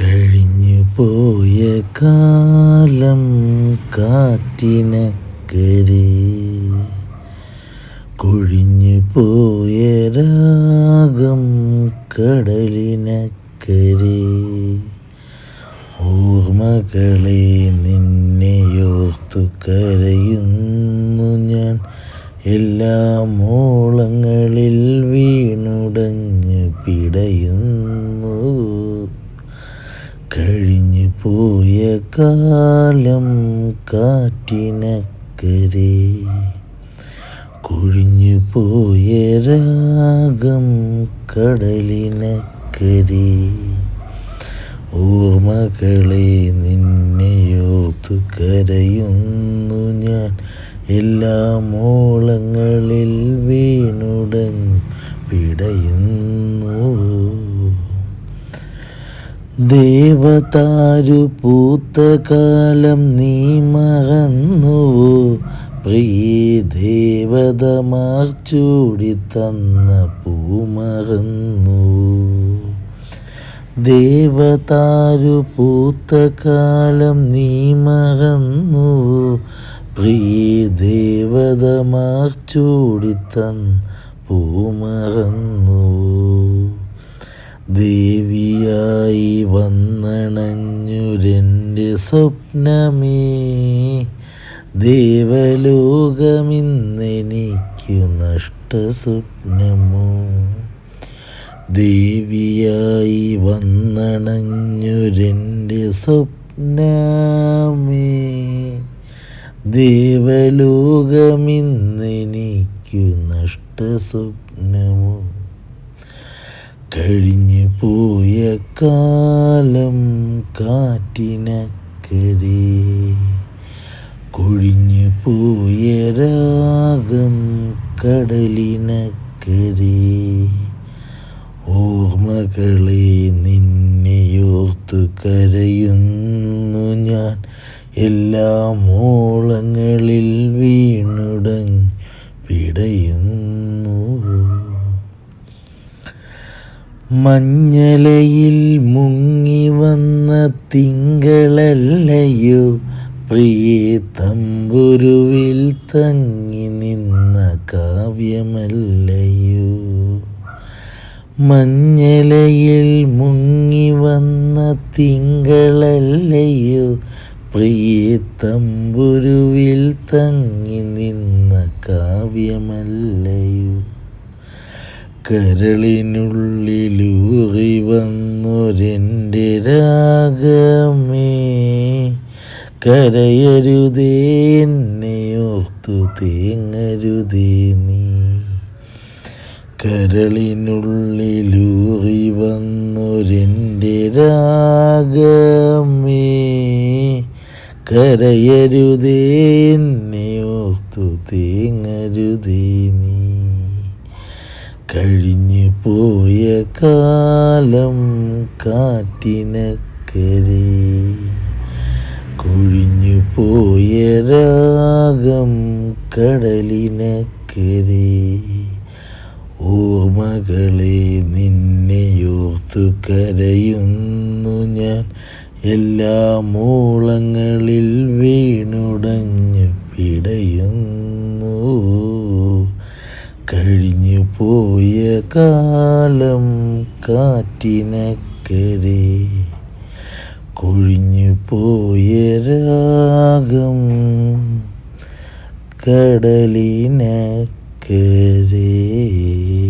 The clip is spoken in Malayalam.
കഴിഞ്ഞു പോയ കാലം കാറ്റിനക്കരെ കൊഴിഞ്ഞു പോയ രാഗം കടലിനക്കരെ ഓർമ്മകളെ നിന്നെയോർത്തു കരയുന്നു ഞാൻ. എല്ലാ മോളങ്ങളിൽ വീണുടഞ്ഞ് പിടയുന്നു. കഴിഞ്ഞു പോയ കാലം കാറ്റിനക്കരെ. കൊഴിഞ്ഞു പോയ രാഗം കടലിനക്കരെ. ഓർമ്മകളെ നിന്നെയോത്തു കരയുന്നു ഞാൻ. എല്ലാ മോളങ്ങളിൽ വീണുടഞ്ഞു പിടയുന്നു ദേവതാരു പൂത്ത കാലം നീ മറന്നുവോ? പ്രിയേ ദേവതമാർ ചൂടി തന്ന പൂ മറന്നു ദേവതാരു പൂത്ത കാലം നീ മറന്നു പ്രിയേ ദേവതമാർ ചൂടി തന്ന പൂ മറന്നു ദേവിയായി വന്നണഞ്ഞുരെന്റെ സ്വപ്നമേ. ദേവലോകമിന്നെനിക്കു നഷ്ടസ്വപ്നമോ. ദേവിയായി വന്നണഞ്ഞുരെന്റെ സ്വപ്നമേ. ദേവലോകമിന്നെനിക്കു നഷ്ടസ്വപ്നമോ. കഴിഞ്ഞു പോയ കാലം കാറ്റിനക്കരെ. കൊഴിഞ്ഞു പോയ രാഗം കടലിനക്കരെ. ഓർമ്മകളെ നിന്നെയോർത്തു കരയുന്നു ഞാൻ. എല്ലാ മോളങ്ങളിൽ വീണുടങ്ങി പിടയുന്നു മഞ്ഞലയിൽ മുങ്ങി വന്ന തിങ്കളല്ലയോ? പ്രിയേ തമ്പുരുവിൽ തങ്ങി നിന്ന കാവ്യമല്ലയോ? മഞ്ഞലയിൽ മുങ്ങി വന്ന തിങ്കളല്ലയോ? പ്രിയേ തമ്പുരുവിൽ തങ്ങി നിന്ന കാവ്യമല്ലയോ? കരളിനുള്ളിലൂറി വന്നൊരെന്റെ രാഗമേ. കരയരുതേ ഓർത്തു തേങ്ങരുതേ നീ. കരളിനുള്ളിലൂറി വന്നൊരെന്റെ രാഗമേ. കരയരുതേ ഓർത്തു തേങ്ങരുതേ നീ. കഴിഞ്ഞു പോയ കാലം കാറ്റിനക്കരെ. കൊഴിഞ്ഞു പോയ രാഗം കടലിനക്കരെ. ഓർമ്മകളെ നിന്നെയോർത്തു കരയുന്നു ഞാൻ. എല്ലാ മൂളങ്ങളിൽ വീണുടഞ്ഞു പോയ കാലം കാറ്റിനക്കരെ. കൊഴിഞ്ഞു പോയ രാഗം കടലിനക്കരെ.